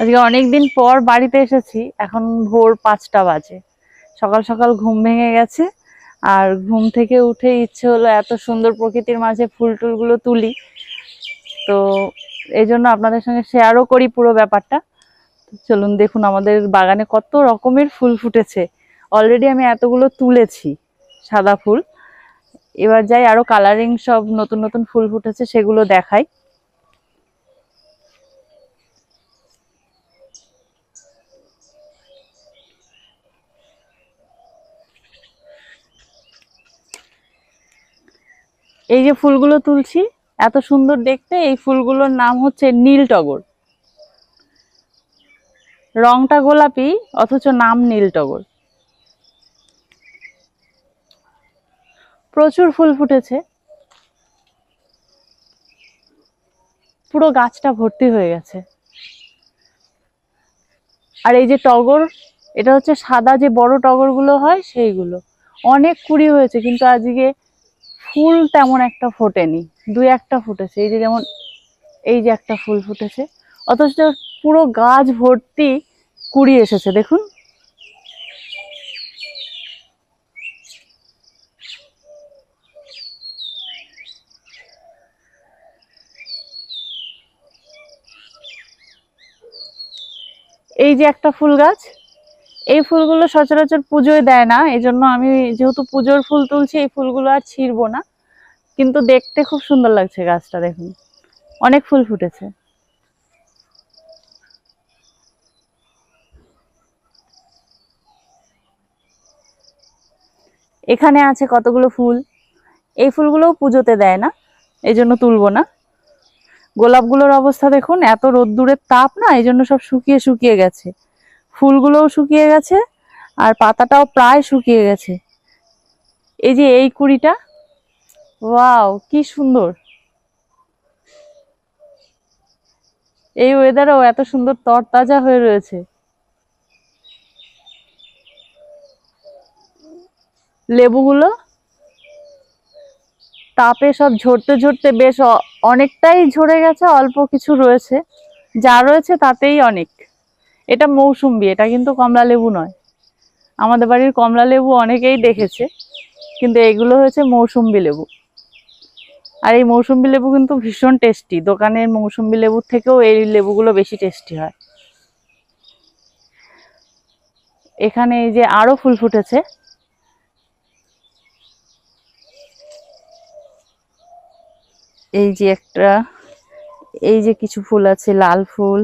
আজকে অনেকদিন পর বাড়িতে এসেছি, এখন ভোর পাঁচটা বাজে। সকাল সকাল ঘুম ভেঙে গেছে, আর ঘুম থেকে উঠে ইচ্ছে হলো এত সুন্দর প্রকৃতির মাঝে ফুল টুলগুলো তুলি। তো এই জন্য আপনাদের সঙ্গে শেয়ারও করি পুরো ব্যাপারটা। চলুন দেখুন আমাদের বাগানে কত রকমের ফুল ফুটেছে। অলরেডি আমি এতগুলো তুলেছি, সাদা ফুল। এবার যাই আরও কালারিং সব নতুন নতুন ফুল ফুটেছে সেগুলো দেখাই। এই যে ফুলগুলো তুলছি, এত সুন্দর দেখতে, এই ফুলগুলোর নাম হচ্ছে নীল টগর। রংটা গোলাপি, অথচ নাম নীল টগর। প্রচুর ফুল ফুটেছে। পুরো গাছটা ভর্তি হয়ে গেছে। আর এই যে টগর, এটা হচ্ছে সাদা যে বড় টগরগুলো হয়, সেইগুলো। অনেক কুড়ি হয়েছে, কিন্তু আজকে ফুল তেমন একটা ফোটেনি, দুই একটা ফুটেছে, এই যে যেমন এই যে একটা ফুল ফুটেছে, অথচ পুরো গাছ ভর্তি কুড়ি এসেছে, দেখুন। এই যে একটা ফুল গাছ এই ফুলগুলো সচরাচর পুজোয় দেয় না এই জন্য আমি যেহেতু পুজোর ফুল তুলছি, এই ফুলগুলো আর ছিঁড়বো না। কিন্তু দেখতে খুব সুন্দর লাগছে গাছটা, দেখুন। অনেক ফুল ফুটেছে। এখানে আছে কতগুলো ফুল? এই ফুলগুলোও পুজোতে দেয় না এই জন্য তুলবো না। গোলাপগুলোর অবস্থা দেখুন, এত রোদ্দুরের তাপ না এই জন্য সব শুকিয়ে শুকিয়ে গেছে। ফুলগুলোও শুকিয়ে গেছে আর পাতাটাও প্রায় শুকিয়ে গেছে। এই যে এই কুড়িটা, ওয়াও, কি সুন্দর। এই ওয়েদারেও এত সুন্দর তরতাজা হয়ে রয়েছে। লেবুগুলো, তাপে সব ঝরতে ঝরতে বেশ অনেকটাই ঝরে গেছে, অল্প কিছু রয়েছে। যা রয়েছে তাতেই অনেক। এটা মৌসুম্বি, এটা কিন্তু কমলা লেবু নয়। আমাদের বাড়ির কমলা লেবু অনেকেই দেখেছে, কিন্তু এগুলো হয়েছে মৌসুম্বি লেবু। আর এই মৌসুম্বি লেবু কিন্তু ভীষণ টেস্টি। দোকানের মৌসুম্বি লেবুর থেকেও এই লেবুগুলো বেশি টেস্টি হয়। এখানে এই যে আরও ফুল ফুটেছে। এই যে একটা, এই যে কিছু ফুল আছে, লাল ফুল।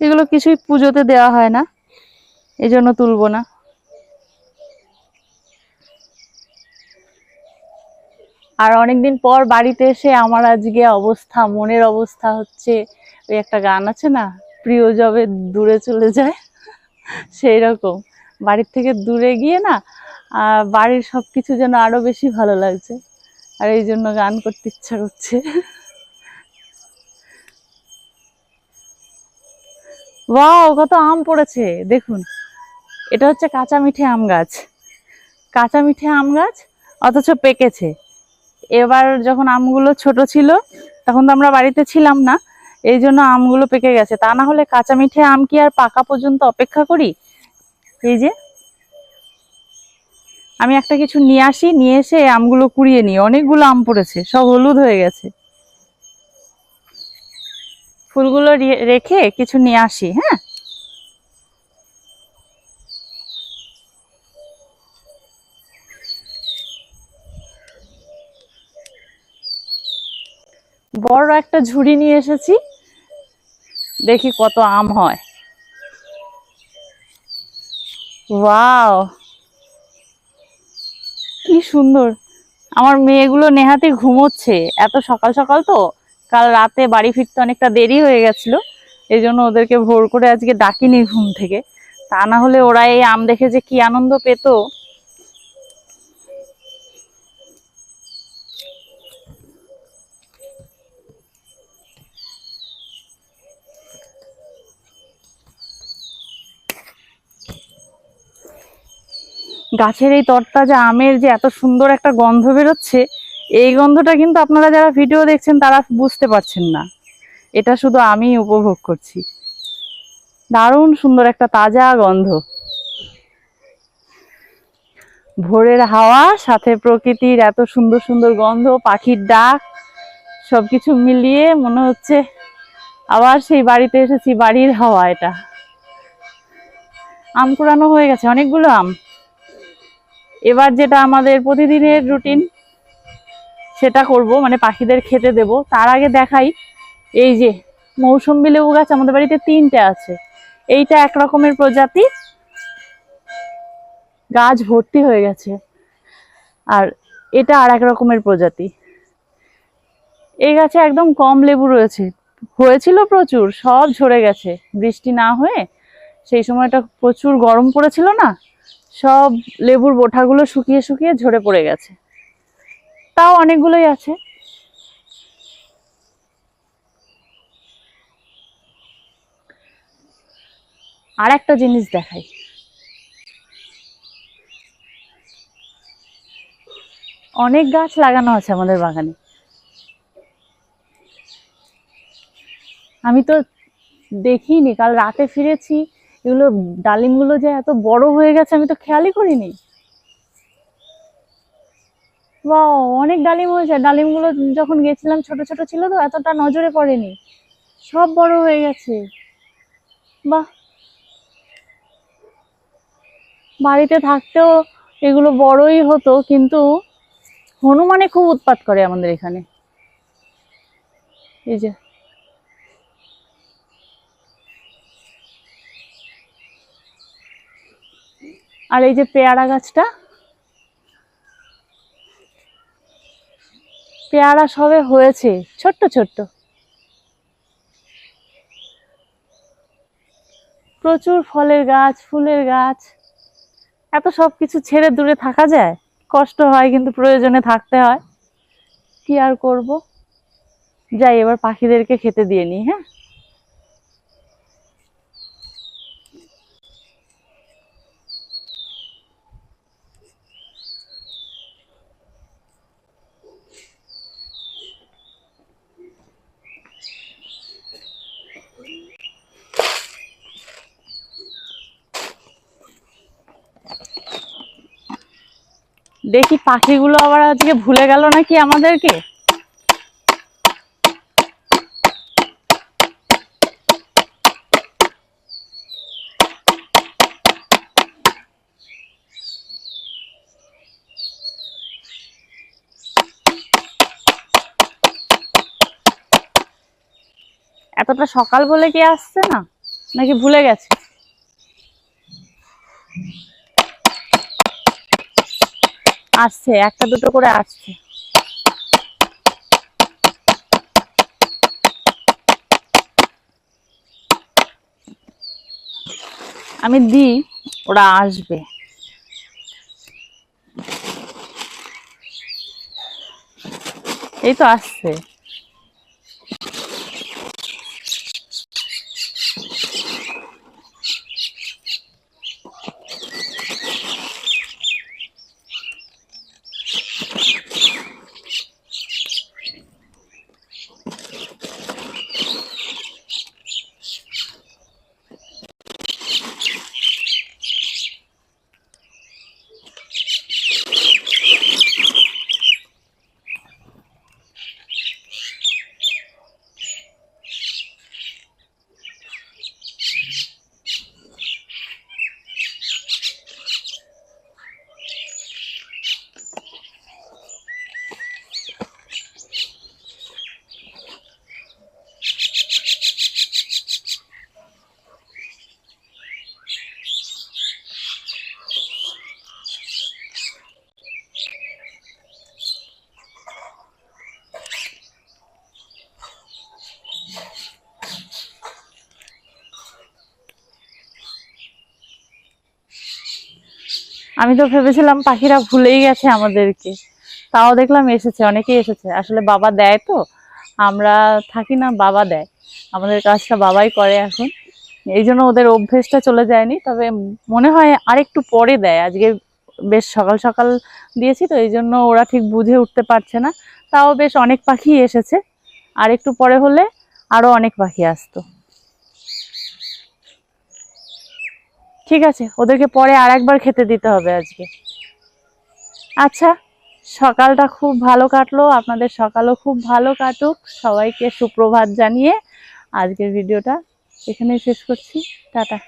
এগুলো কিছুই পুজোতে দেওয়া হয় না। এই জন্য তুলবো না। আর অনেকদিন পর বাড়িতে এসে আমার আজকে অবস্থা, মনের অবস্থা হচ্ছে, ওই একটা গান আছে না, প্রিয় জবে দূরে চলে যায়, সেই রকম। বাড়ির থেকে দূরে গিয়ে না বাড়ির সব কিছু যেন আরও বেশি ভালো লাগছে। আর এই জন্য গান করতে ইচ্ছা করছে। ওয়াও, কত আম পড়েছে। দেখুন, এটা হচ্ছে কাঁচা মিঠে আম গাছ। কাঁচা মিঠে আম গাছ অথচ পেকেছে। এবার যখন আমগুলো ছোট ছিল, তখন তো আমরা বাড়িতে ছিলাম না, এই জন্য আমগুলো পেকে গেছে। তা না হলে কাঁচা মিঠে আম কি আর পাকা পর্যন্ত অপেক্ষা করি? এই যে, আমি একটা কিছু নিয়ে আসি, নিয়ে এসে আমগুলো কুড়িয়ে নিই। অনেকগুলো আম পড়েছে, সব হলুদ হয়ে গেছে। ফুলগুলো রেখে কিছু নিয়ে আসি হ্যাঁ? বড় একটা ঝুড়ি নিয়ে এসেছি। দেখি কত আম হয়। ওয়াও! কি সুন্দর! আমার মেয়েগুলো নেহাতি ঘুমোচ্ছে। এত সকাল সকাল তো। কাল রাতে বাড়ি ফিরতে অনেকটা দেরি হয়ে গেছিল। এই জন্য ওদেরকে ভোর করে আজকে ডাকিনি ঘুম থেকে। তা না হলে ওরা এই আম দেখে যে কি আনন্দ পেতো। গাছের এই তরতাজা আমের যে এত সুন্দর একটা গন্ধ বেরোচ্ছে এই গন্ধটা কিন্তু আপনারা যারা ভিডিও দেখছেন, তারা বুঝতে পারছেন না। এটা শুধু আমি উপভোগ করছি। দারুণ সুন্দর একটা তাজা গন্ধ। ভোরের হাওয়া, সাথে প্রকৃতির এত সুন্দর সুন্দর গন্ধ, পাখির ডাক, সবকিছু মিলিয়ে মনে হচ্ছে আবার সেই বাড়িতে এসেছি, বাড়ির হাওয়া এটা। আম কুড়ানো হয়ে গেছে, অনেকগুলো আম। এবার যেটা আমাদের প্রতিদিনের রুটিন সেটা করব মানে পাখিদের খেতে দেব। তার আগে দেখাই, এই যে মৌসুম্বি লেবু গাছ আমাদের বাড়িতে তিনটে আছে। এইটা এক রকমের প্রজাতি। গাছ ভর্তি হয়ে গেছে। আর এটা আর এক রকমের প্রজাতি। এই গাছে একদম কম লেবু রয়েছে। হয়েছিল প্রচুর, সব ঝরে গেছে। বৃষ্টি না হয়ে সেই সময়টা প্রচুর গরম পড়েছিল না? সব লেবুর বোঠাগুলো শুকিয়ে শুকিয়ে ঝরে পড়ে গেছে। তাও অনেকগুলোই আছে। আর একটা জিনিস দেখাই। অনেক গাছ লাগানো আছে আমাদের বাগানে। আমি তো দেখিনি, কাল রাতে ফিরেছি, এগুলো ডালিমগুলো যে এত বড় হয়ে গেছে আমি তো খেয়ালই করিনি। বা অনেক ডালিম হয়েছে। ডালিমগুলো যখন গেছিলাম, ছোট ছোট ছিল তো, এতটা নজরে পড়েনি। সব বড় হয়ে গেছে। বাহ! বাড়িতে থাকতেও এগুলো বড়ই হতো, কিন্তু হনুমানে খুব উৎপাত করে আমাদের এখানে। এই যে। আর এই যে পেয়ারা গাছটা পেয়ারা সবে হয়েছে, ছোট্ট ছোট্ট। প্রচুর ফলের গাছ, ফুলের গাছ। এত সব কিছু ছেড়ে দূরে থাকা যায়? কষ্ট হয়, কিন্তু প্রয়োজনে থাকতে হয়। কি আর করব? যাই, এবার পাখিদেরকে খেতে দিয়ে নিই হ্যাঁ? দেখি পাখিগুলো আবার আজকে ভুলে গেল নাকি আমাদেরকে? এতটা সকাল বলে কি আসছে না? নাকি ভুলে গেছে? আসছে একটা দুটো করে আসছে। আমি দিই ওরা আসবে। এই তো আসছে। আমি তো ভেবেছিলাম পাখিরা ভুলেই গেছে আমাদেরকে। তাও দেখলাম এসেছে, অনেকেই এসেছে। আসলে বাবা দেয় তো, আমরা থাকি না, বাবা দেয়। আমাদের কাজটা বাবাই করে এখন। এই জন্য ওদের অভ্যেসটা চলে যায়নি, তবে মনে হয় আরেকটু পরে দেয়। আজকে বেশ সকাল সকাল দিয়েছি তো, এই জন্য ওরা ঠিক বুঝে উঠতে পারছে না। তাও বেশ অনেক পাখি এসেছে। আর একটু পরে হলে আরও অনেক পাখি আসতো। ঠিক আছে, ওদেরকে পরে আর একবার খেতে দিতে হবে আজকে। আচ্ছা সকালটা খুব ভালো কাটলো, আপনাদের সকালও খুব ভালো কাটুক, সবাইকে সুপ্রভাত জানিয়ে আজকের ভিডিওটা এখানেই শেষ করছি, টাটা।